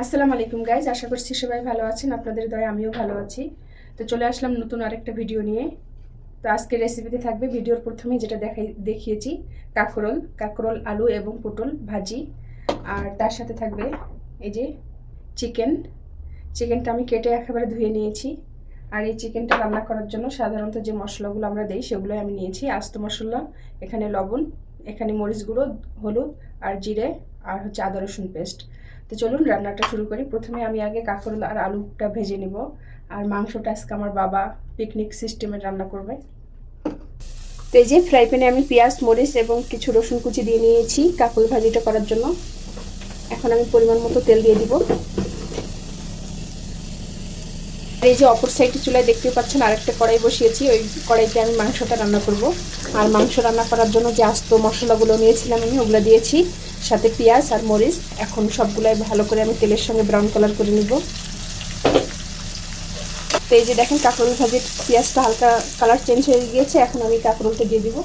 আসসালামু আলাইকুম গাইজ আশা করছি সবাই ভালো আছেন। আপনাদের দয়ে, আমিও ভালো আছি। তো চলে আসলাম নতুন আরেকটা ভিডিও নিয়ে। তো আজকের রেসিপিতে থাকবে ভিডিওর প্রথমে যেটা দেখাই, দেখিয়েছি, কাকরোল কাকরোল, আলু এবং পটল ভাজি। আর তার সাথে থাকবে এই যে চিকেন চিকেনটা আমি কেটে একেবারে ধুয়ে নিয়েছি। আর এই চিকেনটা রান্না করার জন্য সাধারণত যে মশলাগুলো আমরা দেই, সেগুলোই আমি নিয়েছি। আস্ত মশলা, এখানে লবণ এখানে মরিচ গুঁড়ো, হলুদ আর জিরে আর হচ্ছে আদা রসুন পেস্ট তো চলুন রান্নাটা শুরু করি। প্রথমে আমি আগে কাঁকরোল আর আলুটা ভেজে নিব। আর মাংসটা আজকে আমার বাবা পিকনিক সিস্টেমে রান্না করবে। তো এই যে ফ্রাই প্যানে আমি পেঁয়াজ, মরিচ এবং কিছু রসুন কুচি দিয়ে নিয়েছি কাঁকরোল ভাজিটা করার জন্য। এখন আমি পরিমাণ মতো তেল দিয়ে দিব। এই যে অপর সাইডে চুলায় দেখতে পাচ্ছেন আরেকটা কড়াই বসিয়েছি, ওই কড়াইতে আমি মাংসটা রান্না করব। আর মাংস রান্না করার জন্য যে আস্ত মশলাগুলো নিয়েছিলাম আমি, ওগুলো দিয়েছি। সাথে পেঁয়াজ আর মরিচ, এখন সবগুলাই ভালো করে আমি তেলের সঙ্গে ব্রাউন কালার করে নিব। তো এই যে দেখেন কাঁকরোল ভাজির পেঁয়াজটা হালকা কালার চেঞ্জ হয়ে গিয়েছে, এখন আমি কাঁকরোলটা দিয়ে দিব।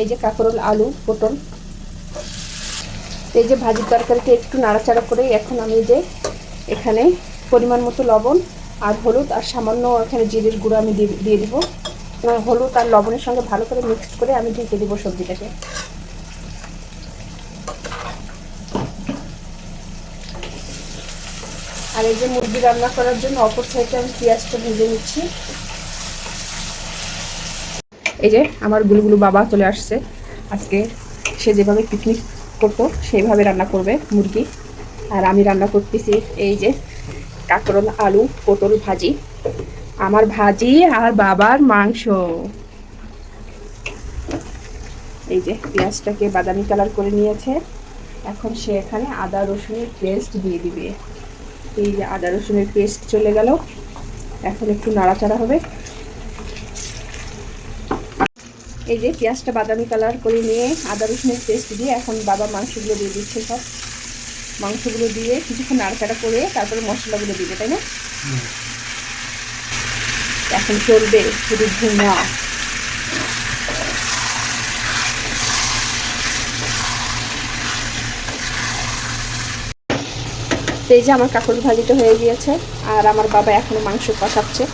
এই যে কাঁকরোল, আলু, পটল। তো এই যে ভাজির তরকারিটা একটু নাড়াচাড়া করে এখন আমি যে এখানে পরিমাণ মতো লবণ আর হলুদ আর সামান্য এখানে জিরের গুঁড়ো আমি দিয়ে দিব। এবং হলুদ আর লবণের সঙ্গে ভালো করে মিক্সড করে আমি ঢেকে দেবো সবজিটাকে। আর এই যে মুরগি রান্না করার জন্য অপর সাইডে আমি পেঁয়াজটা ভেজে নিচ্ছি। এই যে আমার গুলুগুলু বাবা চলে আসছে। আজকে সে যেভাবে পিকনিক করতো, সেইভাবে রান্না করবে মুরগি। আর আমি রান্না করতেছি এই যে কাঁকরোল, আলু, পটল ভাজি। আমার ভাজি আর বাবার মাংস। এই যে পেঁয়াজটাকে বাদামি কালার করে নিয়েছে। এখন সে এখানে আদা রসুনের পেস্ট দিয়ে দিবে। এই যে আদা রসুনের পেস্ট চলে গেল। এখন একটু নাড়াচাড়া হবে। এই যে পেঁয়াজটা বাদামি কালার করে নিয়ে আদা রসুনের পেস্ট দিয়ে এখন বাবা মাংসগুলো দিয়ে দিচ্ছে সব। মাংসগুলো দিয়ে কিছুক্ষণ নাড়াচাড়া করে তারপরে মশলাগুলো দিবে তাই না? এখন চলবে শুধু ধুমা এই যে আমার কাকুর ভাজিটা হয়ে গিয়েছে আর আমার বাবা এখনও মাংস কষাচ্ছে।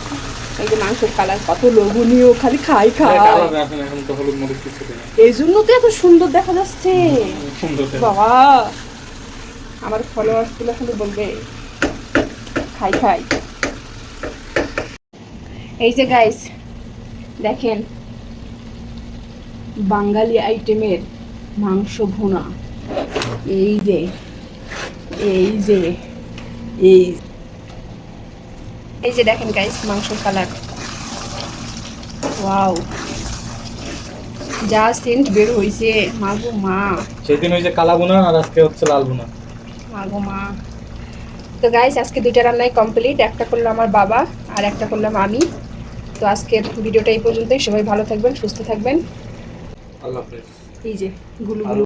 এই যে মাংসের কালার কত লোভনীয় খালি খাই খাই। এই জন্য তো এত সুন্দর দেখা যাচ্ছে। বাবা। আমার ফলোয়ার্সগুলো খালি বলবে, খাই খাই। এই যে গাইস দেখেন, বাঙালি আইটেমের মাংস ভুনা। এই যে এই যে, এই এই যে দেখেন গাইস মাংসের কালার ওয়াও যা সেন্ট বের হইছে মা গো মা। সেদিন ওই যে কালা বুনা আর আজকে হচ্ছে লাল বুনা মা গো মা। তো গাইস আজকে দুইটা রান্নাই কমপ্লিট একটা করল আমার বাবা আর একটা করলাম আমি। তো আজকের ভিডিওটা এই পর্যন্তই। সবাই ভালো থাকবেন সুস্থ থাকবেন। এই যে গুলু গুলু।